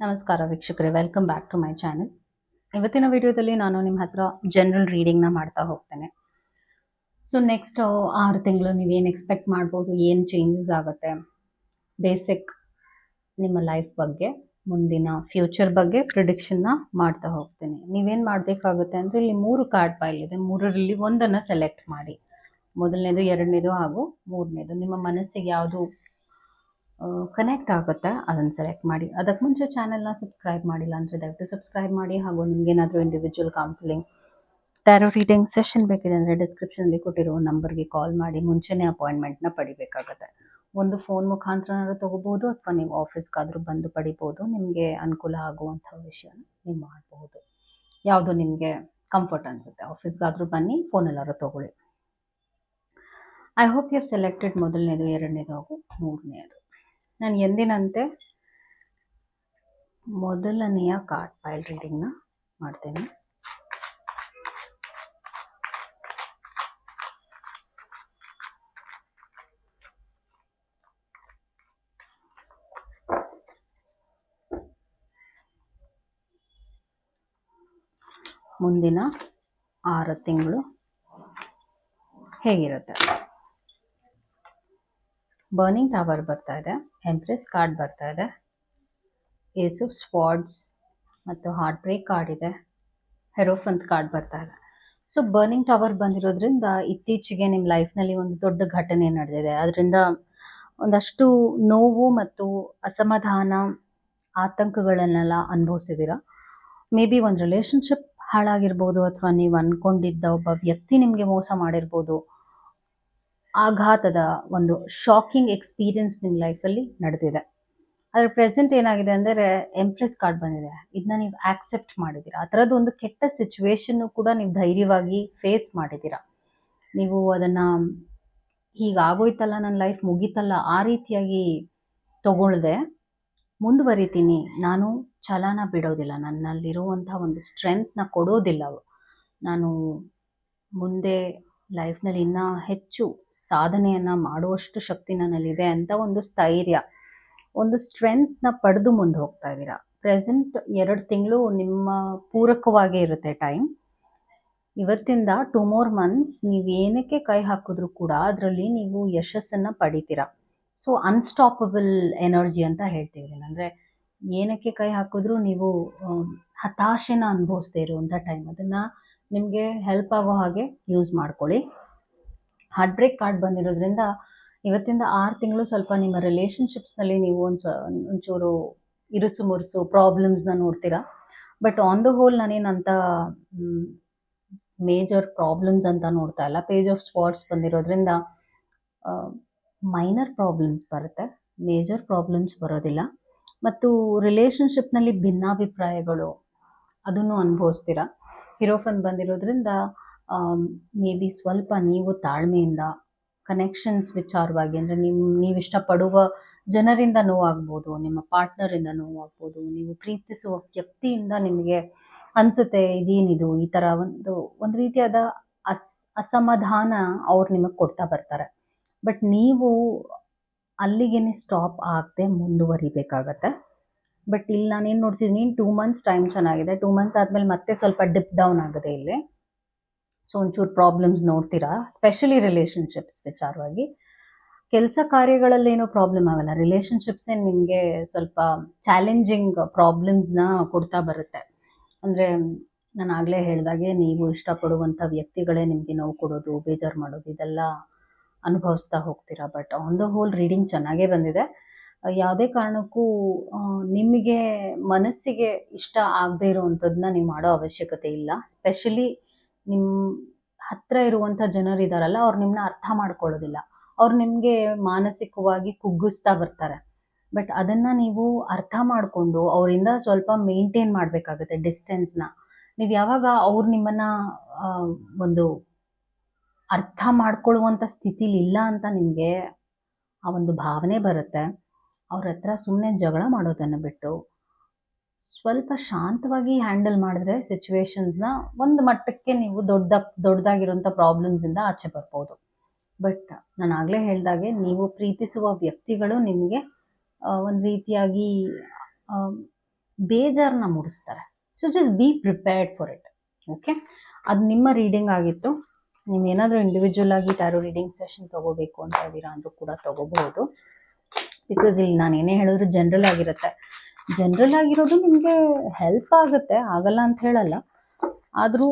ನಮಸ್ಕಾರ ವೀಕ್ಷಕರೇ welcome back to my channel ಇವತ್ತಿನ ವಿಡಿಯೋದಲ್ಲಿ ನಾನು ನಿಮ್ಮ ಹತ್ರ ಜನರಲ್ ರೀಡಿಂಗ್ನ ಮಾಡ್ತಾ ಹೋಗ್ತೇನೆ. ಸೊ ನೆಕ್ಸ್ಟ್ ಆರು ತಿಂಗಳು ನೀವೇನು ಎಕ್ಸ್ಪೆಕ್ಟ್ ಮಾಡ್ಬೋದು, ಏನು ಚೇಂಜಸ್ ಆಗುತ್ತೆ ಬೇಸಿಕ್ ನಿಮ್ಮ ಲೈಫ್ ಬಗ್ಗೆ, ಮುಂದಿನ ಫ್ಯೂಚರ್ ಬಗ್ಗೆ ಪ್ರಿಡಿಕ್ಷನ್ನ ಮಾಡ್ತಾ ಹೋಗ್ತೇನೆ. ನೀವೇನು ಮಾಡಬೇಕಾಗುತ್ತೆ ಅಂದರೆ, ಇಲ್ಲಿ ಮೂರು ಕಾರ್ಡ್ ಇದೆ. ಮೂರರಲ್ಲಿ ಒಂದನ್ನು ಸೆಲೆಕ್ಟ್ ಮಾಡಿ. ಮೊದಲನೇದು, ಎರಡನೇದು ಹಾಗೂ ಮೂರನೇದು. ನಿಮ್ಮ ಮನಸ್ಸಿಗೆ ಯಾವುದು ಕನೆಕ್ಟ್ ಆಗುತ್ತೆ? ಅದನ್ನು ಸೆಲೆಕ್ಟ್ ಮಾಡಿ. ಅದಕ್ಕೆ ಮುಂಚೆ ಚಾನೆಲ್ನ ಸಬ್ಸ್ಕ್ರೈಬ್ ಮಾಡಿಲ್ಲ ಅಂದರೆ ದಯವಿಟ್ಟು ಸಬ್ಸ್ಕ್ರೈಬ್ ಮಾಡಿ. ಹಾಗೂ ನಿಮಗೇನಾದರೂ individual counselling tarot reading session ಬೇಕಿದೆ ಅಂದರೆ ಡಿಸ್ಕ್ರಿಪ್ಷನಲ್ಲಿ ಕೊಟ್ಟಿರೋ ನಂಬರ್ಗೆ ಕಾಲ್ ಮಾಡಿ. ಮುಂಚೆನೇ ಅಪಾಯಿಂಟ್ಮೆಂಟ್ನ ಪಡಿಬೇಕಾಗತ್ತೆ. ಒಂದು ಫೋನ್ ಮುಖಾಂತರನಾದ್ರೂ ತೊಗೋಬೋದು ಅಥವಾ ನೀವು ಆಫೀಸ್ಗಾದರೂ ಬಂದು ಪಡಿಬೋದು ನಿಮಗೆ ಅನುಕೂಲ ಆಗುವಂಥ ವಿಷಯನ ನೀವು ಮಾಡಬಹುದು. ಯಾವುದು ನಿಮಗೆ ಕಂಫರ್ಟ್ ಅನಿಸುತ್ತೆ? ಆಫೀಸ್ಗಾದರೂ ಬನ್ನಿ ಫೋನಲ್ಲಾದ್ರೂ ತೊಗೊಳ್ಳಿ. ಐ ಹೋಪ್ ಯು ಸೆಲೆಕ್ಟೆಡ್ ಮೊದಲನೇದು, ಎರಡನೇದು ಹಾಗೂ ಮೂರನೇದು. ನಾನು ಎಂದಿನಂತೆ ಮೊದಲನೆಯ ಕಾರ್ಡ್ ಫೈಲ್ ರೀಡಿಂಗ್ನ ಮಾಡ್ತೇನೆ. ಮುಂದಿನ ಆರು ತಿಂಗಳು ಹೇಗಿರುತ್ತೆ? ಬರ್ನಿಂಗ್ ಟವರ್ ಬರ್ತಾ ಇದೆ. ಎಂಪ್ರೆಸ್ ಕಾರ್ಡ್ ಬರ್ತಾ ಇದೆ. ಏಸು ಸ್ಪಾಟ್ಸ್ ಮತ್ತು ಹಾರ್ಟ್ ಬ್ರೇಕ್ ಕಾರ್ಡ್ ಇದೆ. ಹೆರೋಫಂತ್ ಕಾರ್ಡ್ ಬರ್ತಾ ಇದೆ. ಸೊ ಬರ್ನಿಂಗ್ ಟವರ್ ಬಂದಿರೋದ್ರಿಂದ ಇತ್ತೀಚೆಗೆ ನಿಮ್ಮ ಲೈಫ್ನಲ್ಲಿ ಒಂದು ದೊಡ್ಡ ಘಟನೆ ನಡೆದಿದೆ. ಅದರಿಂದ ಒಂದಷ್ಟು ನೋವು ಮತ್ತು ಅಸಮಾಧಾನ ಆತಂಕಗಳನ್ನೆಲ್ಲ ಅನುಭವಿಸಿದ್ದೀರ ಮೇ ಬಿ ಒಂದು ರಿಲೇಶನ್ಶಿಪ್ ಹಾಳಾಗಿರ್ಬೋದು ಅಥವಾ ನೀವು ಅಂದ್ಕೊಂಡಿದ್ದ ಒಬ್ಬ ವ್ಯಕ್ತಿ ನಿಮಗೆ ಮೋಸ ಮಾಡಿರ್ಬೋದು. ಆಘಾತದ ಒಂದು ಶಾಕಿಂಗ್ ಎಕ್ಸ್ಪೀರಿಯನ್ಸ್ ನಿಮ್ಮ ಲೈಫಲ್ಲಿ ನಡೆದಿದೆ. ಆದರೆ ಪ್ರೆಸೆಂಟ್ ಏನಾಗಿದೆ ಅಂದರೆ ಎಂಪ್ರೆಸ್ ಕಾರ್ಡ್ ಬಂದಿದೆ. ಇದನ್ನ ನೀವು ಆಕ್ಸೆಪ್ಟ್ ಮಾಡಿದ್ದೀರಾ? ಆ ಥರದ್ದು ಒಂದು ಕೆಟ್ಟ ಸಿಚುವೇಶನ್ನು ಕೂಡ ನೀವು ಧೈರ್ಯವಾಗಿ ಫೇಸ್ ಮಾಡಿದ್ದೀರಾ? ನೀವು ಅದನ್ನು ಹೀಗಾಗೋಯ್ತಲ್ಲ ನನ್ನ ಲೈಫ್ ಮುಗೀತಲ್ಲ, ಆ ರೀತಿಯಾಗಿ ತಗೊಳ್ದೆ, ಮುಂದುವರಿತೀನಿ. ನಾನು ಛಲನ ಬಿಡೋದಿಲ್ಲ. ನನ್ನಲ್ಲಿರುವಂಥ ಒಂದು ಸ್ಟ್ರೆಂತ್ನ ಕೊಡೋದಿಲ್ಲ ನಾನು ಮುಂದೆ ಲೈಫ್ನಲ್ಲಿ ಇನ್ನೂ ಹೆಚ್ಚು ಸಾಧನೆಯನ್ನು ಮಾಡುವಷ್ಟು ಶಕ್ತಿ ನನ್ನಲ್ಲಿದೆ ಅಂತ ಒಂದು ಸ್ಥೈರ್ಯ, ಒಂದು ಸ್ಟ್ರೆಂತ್ನ ಪಡೆದು ಮುಂದೆ ಹೋಗ್ತಾ ಇದ್ದೀರಾ? ಪ್ರೆಸೆಂಟ್ ಎರಡು ತಿಂಗಳು ನಿಮ್ಮ ಪೂರಕವಾಗೇ ಇರುತ್ತೆ ಟೈಮ್. ಇವತ್ತಿಂದ ಟು ಮೋರ್ ಮಂತ್ಸ್ ನೀವು ಏನಕ್ಕೆ ಕೈ ಹಾಕಿದ್ರು ಕೂಡ ಅದರಲ್ಲಿ ನೀವು ಯಶಸ್ಸನ್ನು ಪಡಿತೀರಾ. ಸೊ ಅನ್ಸ್ಟಾಪಬಲ್ ಎನರ್ಜಿ ಅಂತ ಹೇಳ್ತೀವಿ. ಅಂದರೆ ಏನಕ್ಕೆ ಕೈ ಹಾಕಿದ್ರು ನೀವು ಹತಾಶೆನ ಅನುಭವಿಸ್ದೇ ಇರುವಂಥ ಟೈಮ್ ಅದನ್ನು ನಿಮಗೆ ಹೆಲ್ಪ್ ಆಗೋ ಹಾಗೆ ಯೂಸ್ ಮಾಡ್ಕೊಳ್ಳಿ. ಹಾರ್ಟ್ ಬ್ರೇಕ್ ಕಾರ್ಡ್ ಬಂದಿರೋದ್ರಿಂದ ಇವತ್ತಿಂದ ಆರು ತಿಂಗಳು ಸ್ವಲ್ಪ ನಿಮ್ಮ ರಿಲೇಷನ್ಶಿಪ್ಸ್ನಲ್ಲಿ ನೀವು ಒಂದು ಒಂಚೂರು ಇರುಸು ಮುರುಸು ಪ್ರಾಬ್ಲಮ್ಸ್ನ ನೋಡ್ತೀರಾ? ಬಟ್ ಆನ್ ದ ಹೋಲ್ ನಾನೇನಂತ ಮೇಜರ್ ಪ್ರಾಬ್ಲಮ್ಸ್ ಅಂತ ನೋಡ್ತಾ ಇಲ್ಲ. ಪೇಜ್ ಆಫ್ ಸ್ಪಾಟ್ಸ್ ಬಂದಿರೋದ್ರಿಂದ ಮೈನರ್ ಪ್ರಾಬ್ಲಮ್ಸ್ ಬರುತ್ತೆ. ಮೇಜರ್ ಪ್ರಾಬ್ಲಮ್ಸ್ ಬರೋದಿಲ್ಲ. ಮತ್ತು ರಿಲೇಷನ್ಶಿಪ್ನಲ್ಲಿ ಭಿನ್ನಾಭಿಪ್ರಾಯಗಳು, ಅದನ್ನು ಅನುಭವಿಸ್ತೀರಾ? ಹಿರೋಫನ್ ಬಂದಿರೋದ್ರಿಂದ ಮೇ ಬಿ ಸ್ವಲ್ಪ ನೀವು ತಾಳ್ಮೆಯಿಂದ ಕನೆಕ್ಷನ್ಸ್ ವಿಚಾರವಾಗಿ ಅಂದರೆ ನಿಮ್ಮ ನೀವು ಇಷ್ಟಪಡುವ ಜನರಿಂದ ನೋವಾಗ್ಬೋದು, ನಿಮ್ಮ ಪಾರ್ಟ್ನರಿಂದ ನೋವಾಗ್ಬೋದು, ನೀವು ಪ್ರೀತಿಸುವ ವ್ಯಕ್ತಿಯಿಂದ ನಿಮಗೆ ಅನಿಸುತ್ತೆ, ಇದೇನಿದು, ಈ ಥರ ಒಂದು ಒಂದು ರೀತಿಯಾದ ಅಸ್, ಅಸಮಾಧಾನ ಅವ್ರು ನಿಮಗೆ ಕೊಡ್ತಾ ಬರ್ತಾರೆ. ಬಟ್ ನೀವು ಅಲ್ಲಿಗೇನೆ ಸ್ಟಾಪ್ ಆಗದೆ ಮುಂದುವರಿಬೇಕಾಗತ್ತೆ. ಬಟ್ ಇಲ್ಲಿ ನಾನೇನು ನೋಡ್ತಿದ್ದೀನಿ ಟೂ ಮಂತ್ಸ್ ಟೈಮ್ ಚೆನ್ನಾಗಿದೆ. ಟೂ ಮಂತ್ಸ್ ಆದಮೇಲೆ ಮತ್ತೆ ಸ್ವಲ್ಪ ಡಿಪ್ ಡೌನ್ ಆಗಿದೆ ಇಲ್ಲಿ. ಸೊ ಒಂಚೂರು ಪ್ರಾಬ್ಲಮ್ಸ್ ನೋಡ್ತೀರಾ? ಸ್ಪೆಷಲಿ ರಿಲೇಷನ್ಶಿಪ್ಸ್ ವಿಚಾರವಾಗಿ. ಕೆಲಸ ಕಾರ್ಯಗಳಲ್ಲಿ ಏನೂ ಪ್ರಾಬ್ಲಮ್ ಆಗಲ್ಲ. ರಿಲೇಷನ್ಶಿಪ್ಸೇ ನಿಮಗೆ ಸ್ವಲ್ಪ ಚಾಲೆಂಜಿಂಗ್ ಪ್ರಾಬ್ಲಮ್ಸ್ನ ಕೊಡ್ತಾ ಬರುತ್ತೆ. ಅಂದರೆ ನಾನು ಆಗಲೇ ಹೇಳಿದಾಗೆ, ನೀವು ಇಷ್ಟಪಡುವಂಥ ವ್ಯಕ್ತಿಗಳೇ ನಿಮಗೆ ನೋವು ಕೊಡೋದು, ಬೇಜಾರು ಮಾಡೋದು, ಇದೆಲ್ಲ ಅನುಭವಿಸ್ತಾ ಹೋಗ್ತೀರಾ? But on the whole reading ಚೆನ್ನಾಗೇ ಬಂದಿದೆ. ಯಾವುದೇ ಕಾರಣಕ್ಕೂ ನಿಮಗೆ ಮನಸ್ಸಿಗೆ ಇಷ್ಟ ಆಗದೆ ಇರುವಂಥದ್ದನ್ನ ನೀವು ಮಾಡೋ ಅವಶ್ಯಕತೆ ಇಲ್ಲ. ಸ್ಪೆಷಲಿ ನಿಮ್ಮ ಹತ್ರ ಇರುವಂಥ ಜನರಿದಾರಲ್ಲ ಅವ್ರು ನಿಮ್ಮನ್ನ ಅರ್ಥ ಮಾಡ್ಕೊಳ್ಳೋದಿಲ್ಲ. ಅವ್ರು ನಿಮಗೆ ಮಾನಸಿಕವಾಗಿ ಕುಗ್ಗಿಸ್ತಾ ಬರ್ತಾರೆ. ಬಟ್ ಅದನ್ನು ನೀವು ಅರ್ಥ ಮಾಡಿಕೊಂಡು, ಅವರಿಂದ ಸ್ವಲ್ಪ ಮೇಂಟೈನ್ ಮಾಡಬೇಕಾಗುತ್ತೆ ಡಿಸ್ಟೆನ್ಸ್ನ ನೀವು ಯಾವಾಗ ಅವ್ರು ನಿಮ್ಮನ್ನು ಒಂದು ಅರ್ಥ ಮಾಡ್ಕೊಳ್ಳುವಂಥ ಸ್ಥಿತಿಲಿ ಇಲ್ಲ ಅಂತ ನಿಮಗೆ ಆ ಒಂದು ಭಾವನೆ ಬರುತ್ತೆ. ಅವ್ರ ಹತ್ರ ಸುಮ್ಮನೆ ಜಗಳ ಮಾಡೋದನ್ನು ಬಿಟ್ಟು ಸ್ವಲ್ಪ ಶಾಂತವಾಗಿ ಹ್ಯಾಂಡಲ್ ಮಾಡಿದ್ರೆ ಸಿಚುವೇಶನ್ಸ್ನ ಒಂದು ಮಟ್ಟಕ್ಕೆ ನೀವು ದೊಡ್ಡ ದೊಡ್ಡದಾಗಿರೋಂಥ ಪ್ರಾಬ್ಲಮ್ಸಿಂದ ಆಚೆ ಬರ್ಬೋದು. ಬಟ್ ನಾನು ಆಗಲೇ ಹೇಳಿದಾಗೆ ನೀವು ಪ್ರೀತಿಸುವ ವ್ಯಕ್ತಿಗಳು ನಿಮಗೆ ಒಂದು ರೀತಿಯಾಗಿ ಬೇಜಾರನ್ನ ಮೂಡಿಸ್ತಾರೆ. So just be prepared for it okay ಅದು ನಿಮ್ಮ ರೀಡಿಂಗ್ ಆಗಿತ್ತು. ನೀವು ಏನಾದರೂ ಇಂಡಿವಿಜುವಲ್ ಆಗಿ ಟ್ಯಾರೋ ರೀಡಿಂಗ್ ಸೆಷನ್ ತಗೋಬೇಕು ಅಂತ ಇದ್ದೀರಾ ಅಂದ್ರೂ ಕೂಡ ತಗೋಬಹುದು. ಬಿಕಾಸ್ ಇಲ್ಲಿ ನಾನು ಏನೇ ಹೇಳಿದ್ರು ಜನರಲ್ ಆಗಿರುತ್ತೆ. ಜನರಲ್ ಆಗಿರೋದು ನಿಮಗೆ ಹೆಲ್ಪ್ ಆಗುತ್ತೆ, ಆಗಲ್ಲ ಅಂತ ಹೇಳಲ್ಲ. ಆದರೂ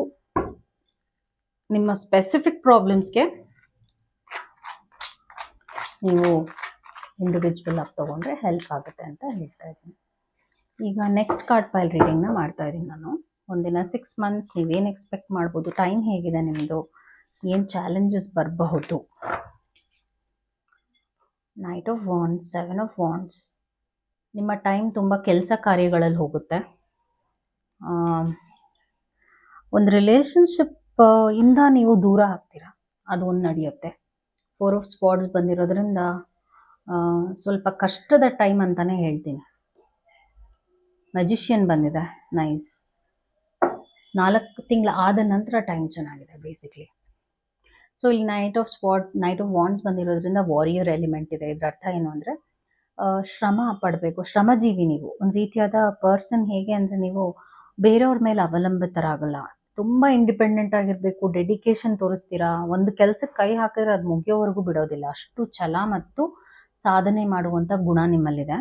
ನಿಮ್ಮ ಸ್ಪೆಸಿಫಿಕ್ ಪ್ರಾಬ್ಲಮ್ಸ್ಗೆ ನೀವು ಇಂಡಿವಿಜುವಲ್ ಆಗಿ ತೊಗೊಂಡ್ರೆ ಹೆಲ್ಪ್ ಆಗುತ್ತೆ ಅಂತ ಹೇಳ್ತಾ ಇದ್ದೀನಿ. ಈಗ ನೆಕ್ಸ್ಟ್ ಕಾರ್ಡ್ ಫೈಲ್ ರೀಡಿಂಗ್ನ ಮಾಡ್ತಾ ಇದ್ದೀನಿ ನಾನು. ಒಂದಿನ ಸಿಕ್ಸ್ ಮಂತ್ಸ್ ನೀವೇನು ಎಕ್ಸ್ಪೆಕ್ಟ್ ಮಾಡ್ಬೋದು ಟೈಮ್ ಹೇಗಿದೆ ನಿಮ್ಮದು ಏನು ಚಾಲೆಂಜಸ್ ಬರಬಹುದು? Knight of wands seven of wands ನಿಮ್ಮ ಟೈಮ್ ತುಂಬ ಕೆಲಸ ಕಾರ್ಯಗಳಲ್ಲಿ ಹೋಗುತ್ತೆ. ಒಂದು ರಿಲೇಷನ್ಶಿಪ್ ಇಂದ ನೀವು ದೂರ ಆಗ್ತೀರಾ? ಅದು ಒಂದು ನಡೆಯುತ್ತೆ. ಫೋರ್ ಆಫ್ ಸ್ಪಾಟ್ಸ್ ಬಂದಿರೋದ್ರಿಂದ ಸ್ವಲ್ಪ ಕಷ್ಟದ ಟೈಮ್ ಅಂತಾನೆ ಹೇಳ್ತೀನಿ. ಮೆಜಿಷಿಯನ್ ಬಂದಿದೆ. ನೈಸ್ ನಾಲ್ಕು ತಿಂಗಳ ಆದ ನಂತರ ಟೈಮ್ ಚೆನ್ನಾಗಿದೆ ಬೇಸಿಕ್ಲಿ ಸೊ ಇಲ್ಲಿ knight of spot knight of wands ಬಂದಿರೋದ್ರಿಂದ ವಾರಿಯರ್ ಎಲಿಮೆಂಟ್ ಇದೆ. ಇದ್ರ ಅರ್ಥ ಏನು ಅಂದರೆ ಶ್ರಮ ಪಡಬೇಕು. ಶ್ರಮಜೀವಿ ನೀವು. ಒಂದು ರೀತಿಯಾದ ಪರ್ಸನ್ ಹೇಗೆ ಅಂದರೆ ನೀವು ಬೇರೆಯವ್ರ ಮೇಲೆ ಅವಲಂಬಿತರಾಗಲ್ಲ. ತುಂಬ ಇಂಡಿಪೆಂಡೆಂಟ್ ಆಗಿರಬೇಕು ಡೆಡಿಕೇಶನ್ ತೋರಿಸ್ತೀರಾ. ಒಂದು ಕೆಲಸಕ್ಕೆ ಕೈ ಹಾಕಿದ್ರೆ ಅದು ಮುಗಿಯೋವರೆಗೂ ಬಿಡೋದಿಲ್ಲ. ಅಷ್ಟು ಛಲ ಮತ್ತು ಸಾಧನೆ ಮಾಡುವಂಥ ಗುಣ ನಿಮ್ಮಲ್ಲಿದೆ.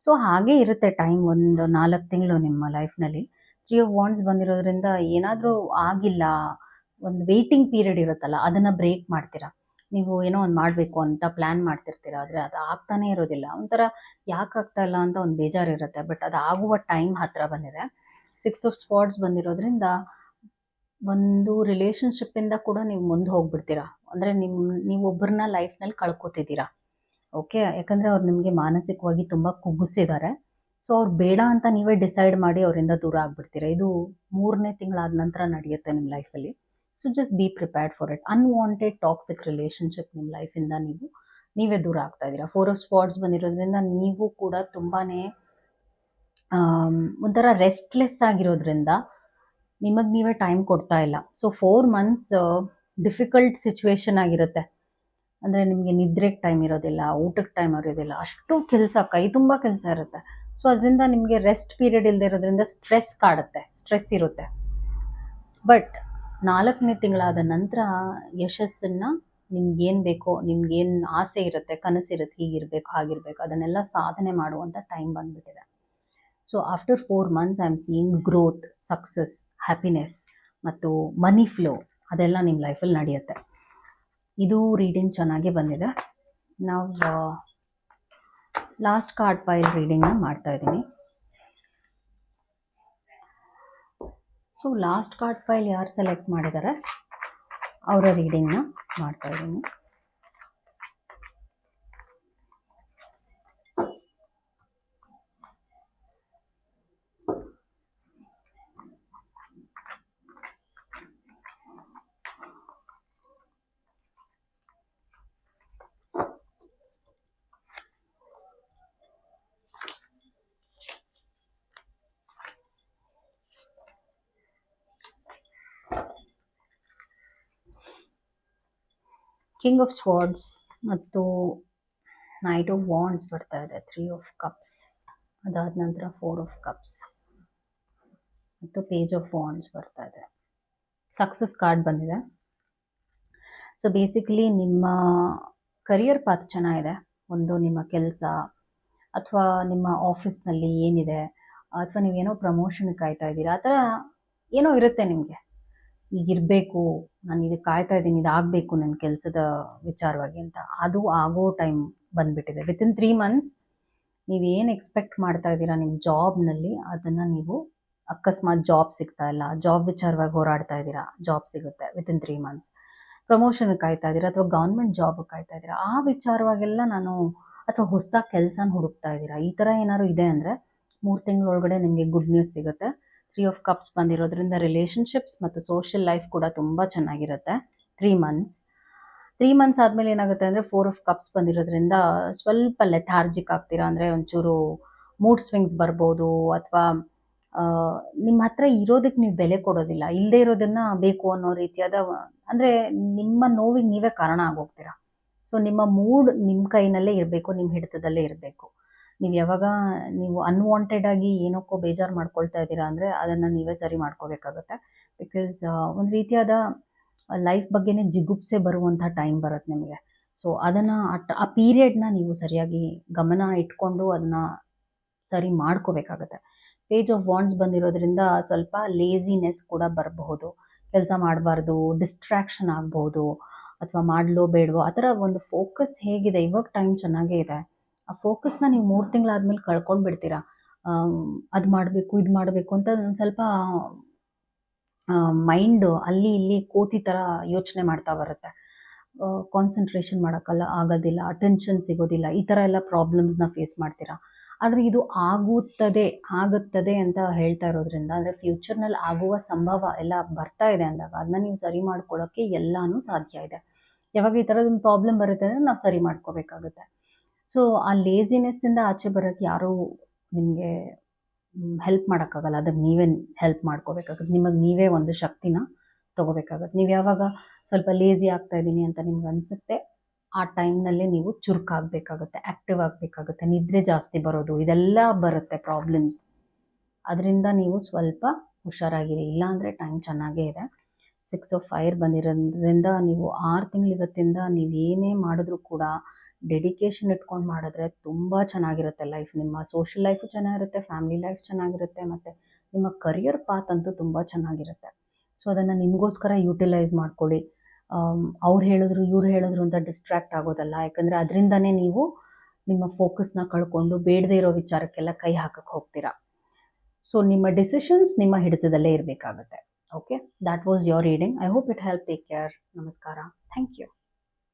ಸೊ ಹಾಗೆ ಇರುತ್ತೆ ಟೈಮ್ ಒಂದು ನಾಲ್ಕು ತಿಂಗಳು ನಿಮ್ಮ ಲೈಫ್ನಲ್ಲಿ ತ್ರೀ ಆಫ್ ವಾಂಡ್ಸ್ ಬಂದಿರೋದ್ರಿಂದ ಏನಾದರೂ ಆಗಿಲ್ಲ. ಒಂದು ವೇಟಿಂಗ್ ಪೀರಿಯಡ್ ಇರುತ್ತಲ್ಲ, ಅದನ್ನು ಬ್ರೇಕ್ ಮಾಡ್ತೀರಾ? ನೀವು ಏನೋ ಒಂದು ಮಾಡಬೇಕು ಅಂತ ಪ್ಲ್ಯಾನ್ ಮಾಡ್ತಿರ್ತೀರಾ, ಆದರೆ ಅದು ಆಗ್ತಾನೆ ಇರೋದಿಲ್ಲ. ಒಂಥರ ಯಾಕೆ ಆಗ್ತಾ ಇಲ್ಲ ಅಂತ ಒಂದು ಬೇಜಾರು ಇರುತ್ತೆ ಬಟ್ ಅದು ಆಗುವ ಟೈಮ್ ಹತ್ತಿರ ಬಂದಿದೆ. ಸಿಕ್ಸ್ ಆಫ್ ಸ್ಪಾಟ್ಸ್ ಬಂದಿರೋದ್ರಿಂದ ಒಂದು ರಿಲೇಷನ್ಶಿಪ್ಪಿಂದ ಕೂಡ ನೀವು ಮುಂದೆ ಹೋಗ್ಬಿಡ್ತೀರಾ? ಅಂದರೆ ನಿಮ್ಮ ನೀವು ಒಬ್ಬರನ್ನ ಲೈಫ್ನಲ್ಲಿ ಕಳ್ಕೊತಿದ್ದೀರಾ? ಓಕೆ ಯಾಕಂದರೆ ಅವ್ರು ನಿಮಗೆ ಮಾನಸಿಕವಾಗಿ ತುಂಬ ಕುಗ್ಗಿಸಿದ್ದಾರೆ. ಸೊ ಅವ್ರು ಬೇಡ ಅಂತ ನೀವೇ ಡಿಸೈಡ್ ಮಾಡಿ ಅವರಿಂದ ದೂರ ಆಗ್ಬಿಡ್ತೀರಾ? ಇದು ಮೂರನೇ ತಿಂಗಳಾದ ನಂತರ ನಡೆಯುತ್ತೆ ನಿಮ್ಮ ಲೈಫಲ್ಲಿ so just be prepared for it unwanted toxic relationship ನಿಮ್ಮ ಲೈಫಿಂದ ನೀವು, ನೀವೇ ದೂರ ಆಗ್ತಾ ಇದ್ದೀರಾ? ಫೋರ್ ಆಫ್ ಸ್ಪಾಟ್ಸ್ ಬಂದಿರೋದ್ರಿಂದ ನೀವು ಕೂಡ ತುಂಬಾ ಒಂಥರ ರೆಸ್ಟ್ಲೆಸ್ ಆಗಿರೋದ್ರಿಂದ ನಿಮಗೆ ನೀವೇ ಟೈಮ್ ಕೊಡ್ತಾ ಇಲ್ಲ. So four months difficult situation ಆಗಿರುತ್ತೆ. ಅಂದರೆ ನಿಮಗೆ ನಿದ್ರೆಗೆ ಟೈಮ್ ಇರೋದಿಲ್ಲ, ಊಟಕ್ಕೆ ಟೈಮ್ ಇರೋದಿಲ್ಲ, ಅಷ್ಟು ಕೆಲಸ, ಕೈ ತುಂಬ ಕೆಲಸ ಇರುತ್ತೆ. ಸೊ ಅದರಿಂದ ನಿಮಗೆ ರೆಸ್ಟ್ ಪೀರಿಯಡ್ ಇಲ್ಲದೆ ಇರೋದ್ರಿಂದ ಸ್ಟ್ರೆಸ್ ಕಾಡುತ್ತೆ ಸ್ಟ್ರೆಸ್ ಇರುತ್ತೆ. ಬಟ್ ನಾಲ್ಕನೇ ತಿಂಗಳಾದ ನಂತರ ಯಶಸ್ಸನ್ನು ನಿಮ್ಗೇನು ಬೇಕೋ, ನಿಮ್ಗೇನು ಆಸೆ ಇರುತ್ತೆ ಕನಸಿರುತ್ತೆ ಹೀಗಿರಬೇಕು, ಹಾಗಿರಬೇಕು, ಅದನ್ನೆಲ್ಲ ಸಾಧನೆ ಮಾಡುವಂಥ ಟೈಮ್ ಬಂದ್ಬಿಟ್ಟಿದೆ. So after four months I am seeing growth success happiness ಮತ್ತು ಮನಿ ಫ್ಲೋ ಅದೆಲ್ಲ ನಿಮ್ಮ ಲೈಫಲ್ಲಿ ನಡೆಯುತ್ತೆ. ಇದು ರೀಡಿಂಗ್ ಚೆನ್ನಾಗಿ ಬಂದಿದೆ. ನಾವು ಲಾಸ್ಟ್ ಕಾರ್ಡ್ ಫೈಲ್ ರೀಡಿಂಗ್ನ ಮಾಡ್ತಾ ಇದ್ದೀನಿ. ಸೊ ಲಾಸ್ಟ್ ಕಾರ್ಡ್ ಫೈಲ್ ಯಾರು ಸೆಲೆಕ್ಟ್ ಮಾಡಿದ್ದಾರೆ ಅವರ ರೀಡಿಂಗ್ನ ಮಾಡ್ತಾ ಕಿಂಗ್ ಆಫ್ ಸ್ವಾರ್ಡ್ಸ್ ಮತ್ತು ನೈಟ್ ಆಫ್ ವಾನ್ಸ್ ಬರ್ತಾ ಇದೆ. ತ್ರೀ ಆಫ್ ಕಪ್ಸ್ ಅದಾದ ನಂತರ ಫೋರ್ ಆಫ್ ಕಪ್ಸ್ ಮತ್ತು ಪೇಜ್ ಆಫ್ ವಾನ್ಸ್ ಬರ್ತಾ ಇದೆ. ಸಕ್ಸಸ್ ಕಾರ್ಡ್ ಬಂದಿದೆ. ಸೊ ಬೇಸಿಕಲಿ ನಿಮ್ಮ ಕರಿಯರ್ ಪಾತ್ ಚೆನ್ನಾಗಿದೆ. ಒಂದು ನಿಮ್ಮ ಕೆಲಸ ಅಥವಾ ನಿಮ್ಮ ಆಫೀಸ್ನಲ್ಲಿ ಏನಿದೆ, ಅಥವಾ ನೀವೇನೋ ಪ್ರಮೋಷನ್ ಕಾಯ್ತಾ ಇದ್ದೀರಾ, ಆ ಥರ ಏನೋ ಇರುತ್ತೆ ನಿಮಗೆ. ಈಗಿರಬೇಕು, ನಾನು ಇದಕ್ಕೆ ಕಾಯ್ತಾ ಇದ್ದೀನಿ, ಇದಾಗಬೇಕು ನನ್ನ ಕೆಲಸದ ವಿಚಾರವಾಗಿ ಅಂತ. ಅದು ಆಗೋ ಟೈಮ್ ಬಂದ್ಬಿಟ್ಟಿದೆ. ವಿತಿನ್ ತ್ರೀ ಮಂತ್ಸ್ ನೀವೇನು ಎಕ್ಸ್ಪೆಕ್ಟ್ ಮಾಡ್ತಾ ಇದ್ದೀರಾ ನಿಮ್ಮ ಜಾಬ್ನಲ್ಲಿ ಅದನ್ನು ನೀವು ಅಕಸ್ಮಾತ್ ಜಾಬ್ ಸಿಗ್ತಾ ಇಲ್ಲ. ಜಾಬ್ ವಿಚಾರವಾಗಿ ಹೋರಾಡ್ತಾ ಇದ್ದೀರಾ ಜಾಬ್ ಸಿಗುತ್ತೆ ವಿತಿನ್ ತ್ರೀ ಮಂತ್ಸ್ ಪ್ರಮೋಷನ್ ಕಾಯ್ತಾ ಇದ್ದೀರಾ ಅಥವಾ ಗೌರ್ಮೆಂಟ್ ಜಾಬ್ ಕಾಯ್ತಾ ಇದ್ದೀರಾ? ಆ ವಿಚಾರವಾಗೆಲ್ಲ ನಾನು, ಅಥವಾ ಹೊಸದಾಗಿ ಕೆಲಸನ ಹುಡುಕ್ತಾ ಇದ್ದೀರಾ? ಈ ಥರ ಏನಾದ್ರು ಇದೆ ಅಂದರೆ ಮೂರು ತಿಂಗಳೊಳಗಡೆ ನಿಮಗೆ ಗುಡ್ ನ್ಯೂಸ್ ಸಿಗುತ್ತೆ. ತ್ರೀ ಆಫ್ ಕಪ್ಸ್ ಬಂದಿರೋದ್ರಿಂದ ರಿಲೇಷನ್ಶಿಪ್ಸ್ ಮತ್ತು ಸೋಷಿಯಲ್ ಲೈಫ್ ಕೂಡ ತುಂಬ ಚೆನ್ನಾಗಿರುತ್ತೆ. ತ್ರೀ ಮಂತ್ಸ್ ತ್ರೀ ಮಂತ್ಸ್ ಆದಮೇಲೆ ಏನಾಗುತ್ತೆ ಅಂದರೆ ಫೋರ್ ಆಫ್ ಕಪ್ಸ್ ಬಂದಿರೋದ್ರಿಂದ ಸ್ವಲ್ಪ ಲೆಥಾರ್ಜಿಕ್ ಆಗ್ತೀರಾ ಅಂದರೆ ಒಂಚೂರು ಮೂಡ್ ಸ್ವಿಂಗ್ಸ್ ಬರ್ಬೋದು ಅಥವಾ ನಿಮ್ಮ ಹತ್ರ ಇರೋದಕ್ಕೆ ನೀವು ಬೆಲೆ ಕೊಡೋದಿಲ್ಲ. ಇಲ್ಲದೆ ಇರೋದನ್ನ ಬೇಕು ಅನ್ನೋ ರೀತಿಯಾದ, ಅಂದರೆ ನಿಮ್ಮ ನೋವಿಗೆ ನೀವೇ ಕಾರಣ ಆಗೋಗ್ತೀರಾ. ಸೊ ನಿಮ್ಮ ಮೂಡ್ ನಿಮ್ಮ ಕೈನಲ್ಲೇ ಇರಬೇಕು, ನಿಮ್ಮ ಹಿಡಿತದಲ್ಲೇ ಇರಬೇಕು. ನೀವು ಯಾವಾಗ ನೀವು ಅನ್ವಾಂಟೆಡ್ ಆಗಿ ಏನಕ್ಕೋ ಬೇಜಾರು ಮಾಡ್ಕೊಳ್ತಾ ಇದ್ದೀರಾ ಅಂದರೆ ಅದನ್ನು ನೀವೇ ಸರಿ ಮಾಡ್ಕೋಬೇಕಾಗುತ್ತೆ. ಬಿಕಾಸ್ ಒಂದು ರೀತಿಯಾದ ಲೈಫ್ ಬಗ್ಗೆನೇ ಜಿಗುಪ್ಸೆ ಬರುವಂಥ ಟೈಮ್ ಬರುತ್ತೆ ನಿಮಗೆ. ಸೊ ಅದನ್ನು ಆ ಪೀರಿಯಡ್ನ ನೀವು ಸರಿಯಾಗಿ ಗಮನ ಇಟ್ಕೊಂಡು ಅದನ್ನ ಸರಿ ಮಾಡ್ಕೋಬೇಕಾಗತ್ತೆ. ಪೇಜ್ ಆಫ್ ವಾಂಡ್ಸ್ ಬಂದಿರೋದ್ರಿಂದ ಸ್ವಲ್ಪ ಲೇಸಿನೆಸ್ ಕೂಡ ಬರಬಹುದು. ಕೆಲಸ ಮಾಡಬಾರ್ದು ಡಿಸ್ಟ್ರಾಕ್ಷನ್ ಆಗ್ಬೋದು ಅಥವಾ ಮಾಡಲೋ ಬೇಡವೋ, ಆ ಥರ ಒಂದು ಫೋಕಸ್ ಹೇಗಿದೆ, ಇವಾಗ ಟೈಮ್ ಚೆನ್ನಾಗೇ ಇದೆ. ಆ ಫೋಕಸ್ನ ನೀವು ಮೂರು ತಿಂಗಳಾದ್ಮೇಲೆ ಕಳ್ಕೊಂಡು ಬಿಡ್ತೀರಾ? ಅದು ಮಾಡಬೇಕು, ಇದು ಮಾಡಬೇಕು ಅಂತ ಒಂದು ಸ್ವಲ್ಪ ಮೈಂಡು ಅಲ್ಲಿ ಇಲ್ಲಿ ಕೋತಿ ಥರ ಯೋಚನೆ ಮಾಡ್ತಾ ಬರುತ್ತೆ. ಕಾನ್ಸಂಟ್ರೇಷನ್ ಮಾಡೋಕ್ಕಲ್ಲ, ಆಗೋದಿಲ್ಲ ಅಟೆನ್ಷನ್ ಸಿಗೋದಿಲ್ಲ, ಈ ಥರ ಎಲ್ಲ ಪ್ರಾಬ್ಲಮ್ಸ್ನ ಫೇಸ್ ಮಾಡ್ತೀರಾ? ಆದರೆ ಇದು ಆಗುತ್ತದೆ ಆಗುತ್ತದೆ ಅಂತ ಹೇಳ್ತಾ ಇರೋದ್ರಿಂದ, ಅಂದರೆ ಫ್ಯೂಚರ್ನಲ್ಲಿ ಆಗುವ ಸಂಭವ ಎಲ್ಲ ಬರ್ತಾ ಇದೆ ಅಂದಾಗ ಅದನ್ನ ನೀವು ಸರಿ ಮಾಡ್ಕೊಳ್ಳೋಕ್ಕೆ ಎಲ್ಲನೂ ಸಾಧ್ಯ ಇದೆ. ಯಾವಾಗ ಈ ಥರದೊಂದು ಪ್ರಾಬ್ಲಮ್ ಬರುತ್ತೆ ಅಂದರೆ ನಾವು ಸರಿ ಮಾಡ್ಕೋಬೇಕಾಗುತ್ತೆ. ಸೊ ಆ ಲೇಸಿನೆಸ್ಸಿಂದ ಆಚೆ ಬರೋಕ್ಕೆ ಯಾರೂ ನಿಮಗೆ ಹೆಲ್ಪ್ ಮಾಡೋಕ್ಕಾಗಲ್ಲ. ಅದಕ್ಕೆ ನೀವೇ ಹೆಲ್ಪ್ ಮಾಡ್ಕೋಬೇಕಾಗುತ್ತೆ. ನಿಮಗೆ ನೀವೇ ಒಂದು ಶಕ್ತಿನ ತಗೋಬೇಕಾಗತ್ತೆ. ನೀವು ಯಾವಾಗ ಸ್ವಲ್ಪ ಲೇಸಿ ಆಗ್ತಾ ಇದ್ದೀನಿ ಅಂತ ನಿಮ್ಗೆ ಅನಿಸುತ್ತೆ, ಆ ಟೈಮ್ನಲ್ಲೇ ನೀವು ಚುರುಕಾಗಬೇಕಾಗುತ್ತೆ ಆ್ಯಕ್ಟಿವ್ ಆಗಬೇಕಾಗುತ್ತೆ. ನಿದ್ರೆ ಜಾಸ್ತಿ ಬರೋದು, ಇದೆಲ್ಲ ಬರುತ್ತೆ ಪ್ರಾಬ್ಲಮ್ಸ್ ಅದರಿಂದ ನೀವು ಸ್ವಲ್ಪ ಹುಷಾರಾಗಿರಿ. ಇಲ್ಲಾಂದರೆ ಟೈಮ್ ಚೆನ್ನಾಗೇ ಇದೆ. ಸಿಕ್ಸ್ ಆಫ್ ಫೈರ್ ಬಂದಿರೋದ್ರಿಂದ ನೀವು ಆರು ತಿಂಗಳಿವತ್ತಿಂದ ನೀವೇನೇ ಮಾಡಿದ್ರೂ ಕೂಡ ಡೆಡಿಕೇಶನ್ ಇಟ್ಕೊಂಡು ಮಾಡಿದ್ರೆ ತುಂಬ ಚೆನ್ನಾಗಿರುತ್ತೆ ಲೈಫ್ ನಿಮ್ಮ ಸೋಷಿಯಲ್ ಲೈಫು ಚೆನ್ನಾಗಿರುತ್ತೆ ಫ್ಯಾಮಿಲಿ ಲೈಫ್ ಚೆನ್ನಾಗಿರುತ್ತೆ, ಮತ್ತು ನಿಮ್ಮ ಕರಿಯರ್ ಪಾತ್ ಅಂತೂ ತುಂಬ ಚೆನ್ನಾಗಿರುತ್ತೆ. ಸೊ ಅದನ್ನು ನಿಮಗೋಸ್ಕರ ಯೂಟಿಲೈಸ್ ಮಾಡ್ಕೊಳ್ಳಿ. ಅವ್ರು ಹೇಳಿದ್ರು, ಇವ್ರು ಹೇಳಿದ್ರು ಅಂತ ಡಿಸ್ಟ್ರಾಕ್ಟ್ ಆಗೋದಲ್ಲ. ಯಾಕಂದರೆ ಅದರಿಂದನೇ ನೀವು ನಿಮ್ಮ ಫೋಕಸ್ನ ಕಳ್ಕೊಂಡು ಬೇಡದೇ ಇರೋ ವಿಚಾರಕ್ಕೆಲ್ಲ ಕೈ ಹಾಕಕ್ಕೆ ಹೋಗ್ತೀರಾ. ಸೊ ನಿಮ್ಮ ಡಿಸಿಷನ್ಸ್ ನಿಮ್ಮ ಹಿಡಿತದಲ್ಲೇ ಇರಬೇಕಾಗುತ್ತೆ. Okay that was your reading I hope it help take care ನಮಸ್ಕಾರ. Thank you